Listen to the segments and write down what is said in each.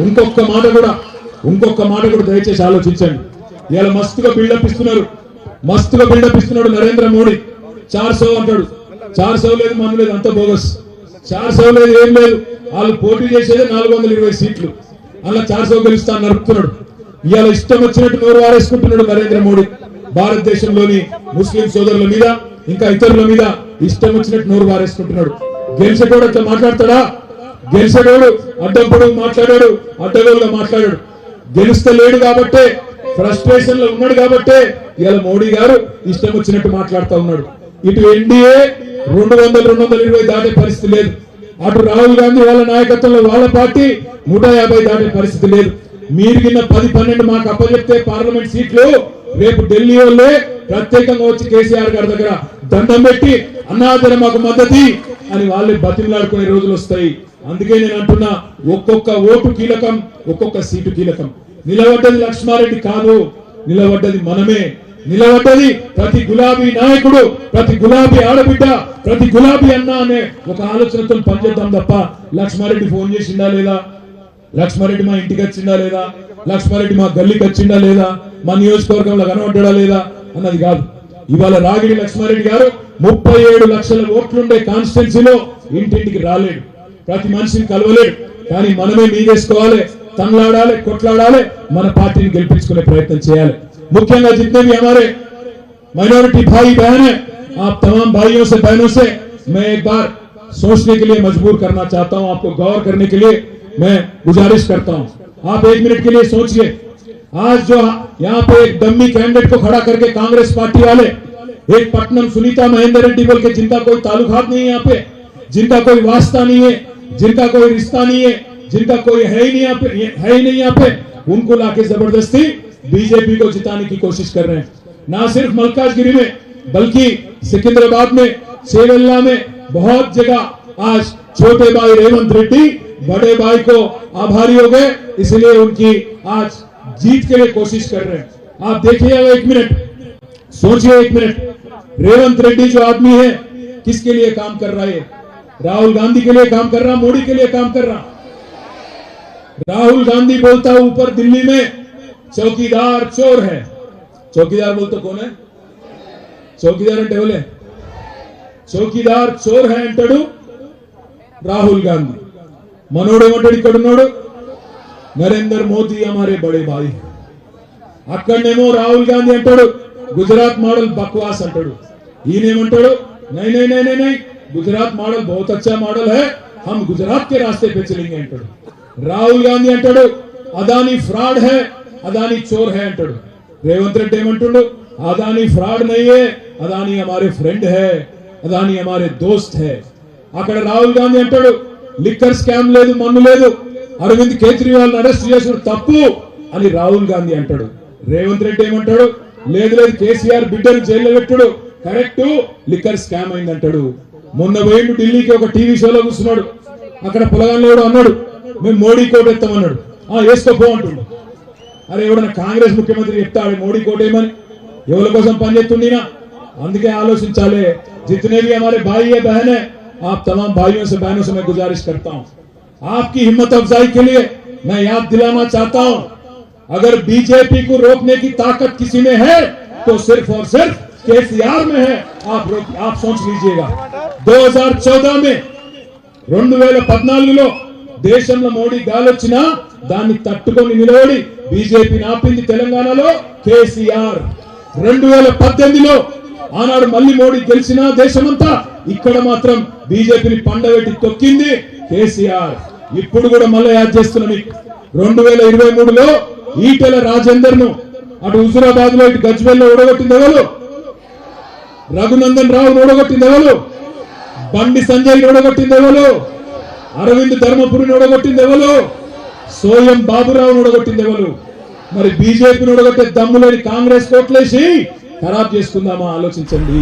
ఇంకొక మాట కూడా ఇంకొక మాట కూడా దయచేసి ఆలోచించండి. ఇలా మస్తుగా బిల్డప్ ఇస్తున్నారు. మస్తుగా బిల్డప్ ఇస్తున్నాడు నరేంద్ర మోడీ. చార్ సో అంటాడు. చార్ సో లేదు మందు లేదు అంత బోగస్. చార్ సో లేదు ఏం లేదు. వాళ్ళు పోటీ చేసేదే నాలుగు వందల ఇరవై సీట్లు. అలా చార్ సో గెలుస్తా నడుపుతున్నాడు. ఇవాళ ఇష్టం వచ్చినట్టు నోరు వారేసుకుంటున్నాడు నరేంద్ర మోడీ. భారతదేశంలోని ముస్లిం సోదరుల మీద ఇంకా ఇతరుల మీద ఇష్టం వచ్చినట్టు నోరు వారేసుకుంటున్నాడు. గెలిచేటోడు అట్లా మాట్లాడతాడా? గెలిచేటోడు అడ్డం మాట్లాడాడు అడ్డగోలుగా మాట్లాడాడు. గెలుస్తలేడు కాబట్టే ఫ్రస్ట్రేషన్లో ఉన్నాడు కాబట్టే ఇవాళ మోడీ గారు ఇష్టం వచ్చినట్టు మాట్లాడుతూ ఉన్నాడు. ఇటు ఎన్డీఏ రెండు వందల రెండు వందల ఇరవై దాటే పరిస్థితి లేదు. అటు రాహుల్ గాంధీ వాళ్ళ నాయకత్వంలో వాళ్ళ పార్టీ నూట యాభై దాటే పరిస్థితి లేదు. మీరు కింద పది పన్నెండు మాకు అప్పచెప్తే పార్లమెంట్ సీట్లు రేపు ఢిల్లీ వాళ్ళే ప్రత్యేకంగా వచ్చి కేసీఆర్ గారి దగ్గర దండం పెట్టి అన్నాదర మాకు మద్దతి అని వాళ్ళే బతిమలాడుకునే రోజులు వస్తాయి. అందుకే నేను అంటున్నా ఒక్కొక్క ఓటు కీలకం ఒక్కొక్క సీటు కీలకం. నిలబడ్డది లక్ష్మారెడ్డి కాదు నిలబడ్డది మనమే. నిలబడ్డది ప్రతి గులాబీ నాయకుడు ప్రతి గులాబీ ఆడబిడ్డ ప్రతి గులాబీ అన్న అనే ఒక ఆలోచనతో పనిచేద్దాం తప్ప లక్ష్మారెడ్డి ఫోన్ చేసిందా లేదా? లక్ష్మారెడ్డి మా ఇంటికి వచ్చిందా లేదా? లక్ష్మారెడ్డి మా గల్లీకి వచ్చిందా లేదా? మా నియోజకవర్గంలో కనబడ్డా లేదా? అన్నది కాదు. ఇవాళ రాగిడి లక్ష్మారెడ్డి గారు ముప్పై ఏడు లక్షల ఓట్లుండే కాన్స్టిట్యున్సీలో ఇంటింటికి రాలేడు. ప్రతి మనిషిని కలవలేడు కానీ మనమే మీదేసుకోవాలి తనలాడాలి కొట్లాడాలి మన పార్టీని గెలిపించుకునే ప్రయత్నం చేయాలి ముఖ్యంగా जितने भी हमारे माइनॉरिटी भाई बहन है आप तमाम भाइयों से बहनों से मैं एक बार सोचने के लिए मजबूर करना चाहता हूं आपको गौर करने के लिए मैं गुजारिश करता हूं आप एक मिनट के लिए सोचिए आज जो यहाँ पे एक डम्मी कैंडिडेट को खड़ा करके कांग्रेस पार्टी वाले एक पटनम सुनीता महेंद्र रेड्डी बोल के जिनका कोई ताल्लुकात नहीं है यहाँ पे जिनका कोई वास्ता नहीं है जिनका कोई रिश्ता नहीं है, जिनका कोई है ही नहीं यहाँ पे है ही नहीं यहाँ पे, उनको लाके ज़बरदस्ती बीजेपी को जिताने की कोशिश कर रहे हैं। ना सिर्फ़ मलकाजगिरी में, बल्कि सिकंदराबाद में सेवेल्ला में बहुत जगह आज छोटे भाई रेवंत रेड्डी, बड़े भाई को आभारी हो गए, इसलिए उनकी आज जीत के लिए कोशिश कर रहे हैं। आप देखिएगा एक मिनट, सोचिए एक मिनट, रेवंत रेड्डी जो आदमी है, किसके लिए काम कर रहा है? राहुल गांधी के लिए काम कर रहा मोदी के लिए काम कर रहा राहुल गांधी बोलता है ऊपर दिल्ली में चौकीदार चोर है चौकीदार बोलते कौन है चौकीदार అంటే ఎవలే చౌకీదార్ చోర్ హై అంటాడు రాహుల్ గాంధీ మనోడు ఏమంటాడు ఇక్కడ ఉన్నాడు నరేందర్ మోదీ హమారే బడే భాయ్ అక్కడనేమో రాహుల్ గాంధీ అంటాడు గుజరాత్ మోడల్ బక్వాస్ అంటాడు ఈయనేమంటాడు నై నై నై నై నై గుజరాత్ మోడల్ బహుత్ అచ్చా మోడల్ హై హమ్ గుజరాత్ కే రాస్తే పే చలింగే అంటాడు రాహుల్ గాంధీ అంటాడు అదాని ఫ్రాడ్ హై అదాని చోర్ హై అంటాడు రేవంత్ రెడ్డి ఏమంటాడు అదాని ఫ్రాడ్ నయ్యే అదాని హమారే ఫ్రెండ్ హై అదాని హమారే దోస్త్ హై అక్కడ రాహుల్ గాంధీ అంటాడు లిక్కర్ స్కామ్ లేదు మన్ను లేదు అరవింద్ కేజ్రీవాల్ అరెస్ట్ చేసిన తప్పు అని రాహుల్ గాంధీ అంటాడు రేవంత్ రెడ్డి ఏమంటాడు? లేదు లేదు కేసీఆర్ బిడ్డను జైల్లో పెట్టాడు. కరెక్ట్ లిక్కర్ స్కామ్ అయింది అంటాడు. మొన్న పోయిండు ఢిల్లీకి ఒక టీవీ షోలో కూర్చున్నాడు అక్కడ పొలగాల్లో కూడా అన్నాడు మేము మోడీ కోట ఎత్తామన్నాడు ఆ వేసుకోపో అంటుండు అరే ఎవడన్నా కాంగ్రెస్ ముఖ్యమంత్రి చెప్తాడు మోడీ కోటేమని ఎవరి కోసం పనిచేస్తుండినా అందుకే ఆలోచించాలి जितने भी हमारे भाई है बहन है आप तमाम भाइयों से बहनों से मैं गुजारिश करता हूं आपकी हिम्मत अफजाई के लिए मैं याद दिलाना चाहता हूं अगर बीजेपी को रोकने की ताकत किसी में है तो सिर्फ और सिर्फ केसीआर में है आप रोक आप सोच लीजिएगा 2014 में రెండు వేల పద్నాలుగులో దేశంలో మోడీ గాలొచ్చినా దాన్ని తట్టుకొని నిలబడి బీజేపీని ఆపింది తెలంగాణలో కేసీఆర్ రెండు వేల పద్దెనిమిదిలో ఆనాడు మళ్ళీ మోడీ గెలిచినా దేశమంతా ఇక్కడ మాత్రం బీజేపీని పండబెట్టి తొక్కింది కేసీఆర్ ఇప్పుడు కూడా మళ్ళీ యాడ్ చేస్తున్నా మీకు రెండు వేల ఇరవై మూడులో ఈటెల రాజేందర్ ను అటు హుజురాబాద్ లో ఇటు గజ్వేల్లో ఓడగొట్టింది ఎవరు రఘునందన్ రావు ఓడగొట్టింది ఎవరు బండి సంజయ్ ఓడగొట్టింది ఎవరు అరవింద్ ధర్మపురిని ఓడగొట్టింది ఎవరు సోయం బాబురావు ఓడగొట్టింది ఎవరు మరి బీజేపీని ఓడగొట్టే దమ్ము లేని కాంగ్రెస్ కోట్లేసి ఖరాబ్ చేసుకుందామా ఆలోచించండి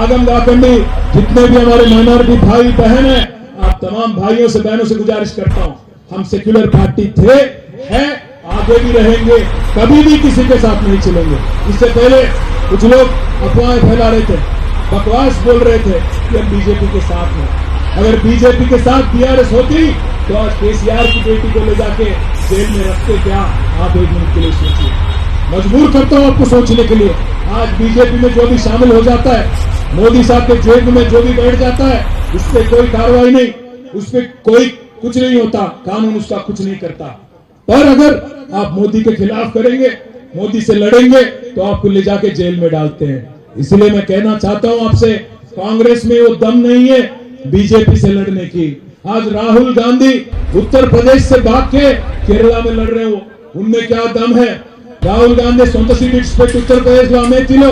ఆగం కాకండి जितने भी हमारे माइनॉरिटी भाई बहन है आप तमाम भाइयों से बहनों से गुजारिश करता हूं हम सेक्युलर पार्टी थे हैं आगे भी रहेंगे कभी भी किसी के साथ नहीं चलेंगे इससे पहले कुछ लोग अफवाहें फैला रहे थे। बकवास बोल रहे थे कि हम बीजेपी के साथ हैं। अगर बीजेपी के साथ बीआरएस होती तो आज केसीआर की बेटी को ले जाके जेल में रखते क्या? आप एक मिनट के लिए सोचिए। मजबूर करता हूँ आपको सोचने के लिए। आज बीजेपी में जो भी शामिल हो जाता है, मोदी साहब के जेब में जो भी बैठ जाता है, उस पर कोई कार्रवाई नहीं। उस पर कोई कुछ नहीं होता। कानून उसका कुछ नहीं करता। पर अगर आप मोदी के खिलाफ करेंगे मोदी से लड़ेंगे तो आपको ले जाके जेल में डालते हैं इसलिए मैं कहना चाहता हूं आपसे कांग्रेस में वो दम नहीं है बीजेपी से लड़ने की आज राहुल गांधी उत्तर प्रदेश से भाग के केरला में लड़ रहे हो उनमें क्या दम है రాహుల్ గాంధీ సొంత సీట్ ఇచ్చిపెట్టి ఉత్తరప్రదేశ్ లో అమేథీలో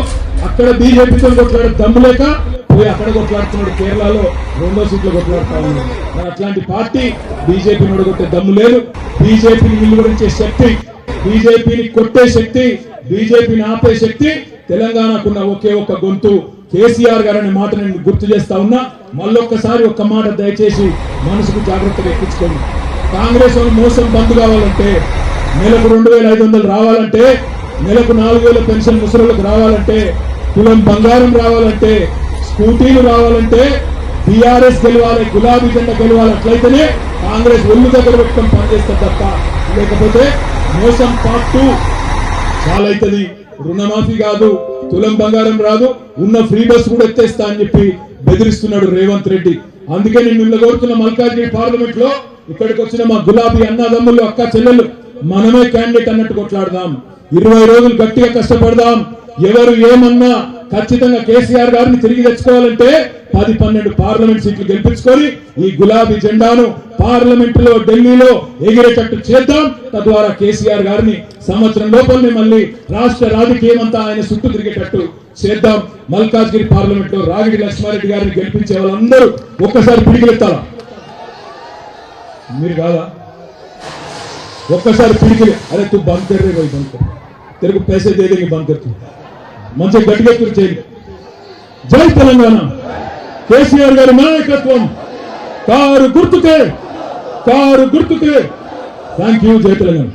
అక్కడ బీజేపీతో కొట్లాడే దమ్ము లేక పోయి అక్కడ కొట్లాడుతున్నాడు కేరళలో రెండో సీట్లు కొట్లాడుతా ఉన్నాడు మరి అట్లాంటి పార్టీ బీజేపీని ఓడగొట్టే దమ్ము లేదు బీజేపీని నిలువరించే శక్తి బీజేపీని కొట్టే శక్తి బీజేపీని ఆపే శక్తి తెలంగాణకున్న ఒకే ఒక్క గొంతు. కేసీఆర్ గారు అనే మాట నేను గుర్తు చేస్తా ఉన్నా. మళ్ళొక్కసారి ఒక్క మాట దయచేసి మనసుకు జాగ్రత్తగా ఎక్కించుకోండి. కాంగ్రెస్ వాళ్ళు మోసం బంద్ కావాలంటే నెలకు రెండు వేల ఐదు వందలు రావాలంటే నెలకు నాలుగు వేల పెన్షన్ ముసలులకు రావాలంటే కులం బంగారం రావాలంటే స్కూటీలు రావాలంటే టీఆర్ఎస్ గెలవాలి గులాబీ జెండా గెలవాలి అట్లయితేనే కాంగ్రెస్ ఒళ్ళు దగ్గర పెట్టుకొని పనిచేస్తారు తప్ప లేకపోతే మోసం పార్ట్ టూ చాలా అవుతుంది. రుణమాఫీ కాదు. తులం బంగారం రాదు. ఉన్న ఫ్రీ బస్ కూడా ఎత్తేస్తా అని చెప్పి బెదిరిస్తున్నాడు రేవంత్ రెడ్డి. అందుకే నేను నిన్న కోరుతున్న మల్కాజ్గిరి పార్లమెంట్లో ఇక్కడికి వచ్చిన మా గులాబీ అన్నదమ్ములు అక్క చెల్లెలు మనమే క్యాండిడేట్ అన్నట్టు కొట్లాడదాం. ఇరవై రోజులు గట్టిగా కష్టపడదాం. ఎవరు ఏమన్నా ఖచ్చితంగా కేసీఆర్ గారిని తిరిగి తెచ్చుకోవాలంటే పది పన్నెండు పార్లమెంట్ సీట్లు గెలిపించుకొని ఈ గులాబీ జెండాను పార్లమెంట్లో ఢిల్లీలో ఎగిరేటట్టు చేద్దాం. తద్వారా కేసీఆర్ గారిని సంవత్సరం లోపల మళ్ళీ రాష్ట్ర రాజకీయం అంతా ఆయన చుట్టూ తిరిగేటట్టు చేద్దాం. మల్కాజ్గిరి పార్లమెంట్లో రాగిడి లక్ష్మారెడ్డి గారిని గెలిపించే వాళ్ళందరూ ఒక్కసారి పిడికిలెత్తారా మీరు కాదా? ఒక్కసారి తిరిగి అరే తు బంద్ పోయి బంద్ తెలుగు पैसे दे మంచి గట్టిగా చేయండి. జై తెలంగాణ. కేసీఆర్ గారి నాయకత్వం. కారు గుర్తుకే కారు గుర్తుకే. థ్యాంక్ యూ జై తెలంగాణ.